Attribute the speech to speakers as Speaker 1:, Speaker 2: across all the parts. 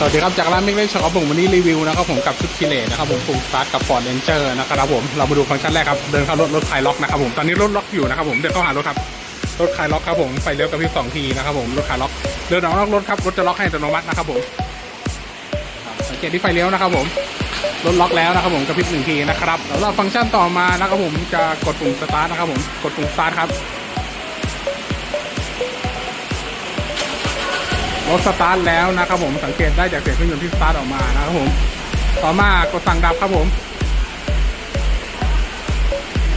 Speaker 1: สวัสดีครับจากร้านมิกเล่นช็อปครับผมวันนี้รีวิวนะครับผมกับชุดคิเลนะครับผมฟูลสตาร์ทกับฟอร์ดเรนเจอร์นะครับผมเรามาดูฟังก์ชันแรกครับเดินเข้ารถรถคลายล็อกนะครับผมตอนนี้รถล็อกอยู่นะครับผมเดินเข้าหารถครับรถคลายล็อกครับผมไฟเลี้ยวกับพริบสองทีนะครับผมรถคลายล็อกเดินออกนอกรถครับรถจะล็อกให้อัตโนมัตินะครับผมครับสังเกตที่ไฟเลี้ยวนะครับผมรถล็อกแล้วนะครับผมกระพริบหนึ่งทีนะครับแล้วเราฟังก์ชันต่อมานะครับผมจะกดปุ่มสตาร์ทนะครับผมกดปุ่มสตาร์ทครับ รถสตาร์ทแล้วนะครับผมสังเกตได้จากเสียงเครื่องยนต์ที่สตาร์ทออกมานะครับผมต่อมากดสั่งดับครับผม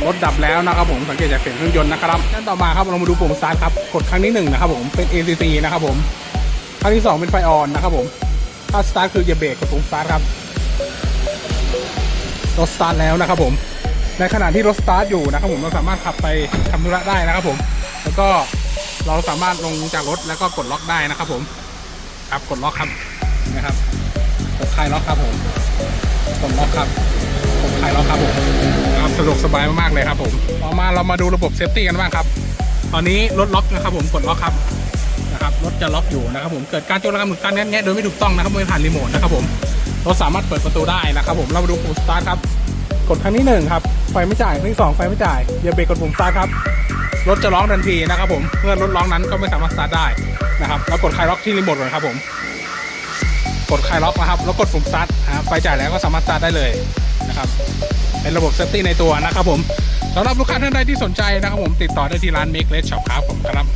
Speaker 1: รถดับแล้วนะครับผมสังเกตจากเสียงเครื่องยนต์นะครับขั้นต่อมาครับเรามาดูปุ่มสตาร์ทครับกดครั้งที่หนึ่งนะครับผมเป็น ACC นะครับผมครั้งที่สองเป็นไฟออนนะครับผมถ้าสตาร์ทคืออย่าเบรกกดปุ่มสตาร์ทครับรถสตาร์ทแล้วนะครับผมในขณะที่รถสตาร์ทอยู่นะครับผมเราสามารถขับไปทำธุระได้นะครับผม แล้วก็เราสามารถลงจากรถแล้วก็กดล็อกได้นะครับผม ครับกดล็อกครับนะครับกดคลายล็อกครับผมกดล็อกครับกดคลายล็อกครับผมครับสะดวกสบายมากๆเลยครับผมต่อมาเรามาดูระบบเซฟตี้กันบ้างครับ ตอนนี้รถล็อกนะครับผมกดล็อกครับนะครับรถจะล็อกอยู่นะครับผมเกิดการโจรกรรมหรือการแงะโดยไม่ถูกต้องนะครับไม่ผ่านรีโมทนะครับผมรถสามารถเปิดประตูได้นะครับผมเรามาดูปุ่มสตาร์ทครับกดครั้งที่หนึ่งครับไฟไม่จ่ายครั้งที่สองไฟไม่จ่ายอย่าเบรกกดปุ่มสตาร์ทครับ รถจะร้องทันทีนะครับผมเมื่อรถร้องนั้นก็ไม่สามารถสตาร์ทได้นะครับแล้วกดคลายล็อกที่รีโมทก่อนครับผม กดคลายล็อกนะครับ แล้วกดปุ่มสตาร์ทนะครับไฟจ่ายแล้วก็สามารถสตาร์ทได้เลยนะครับ เป็นระบบเซฟตี้ในตัวนะครับผมสำหรับลูกค้าท่านใดที่สนใจนะครับผมติดต่อได้ที่ร้านเมกเลสช็อปครับผมครับ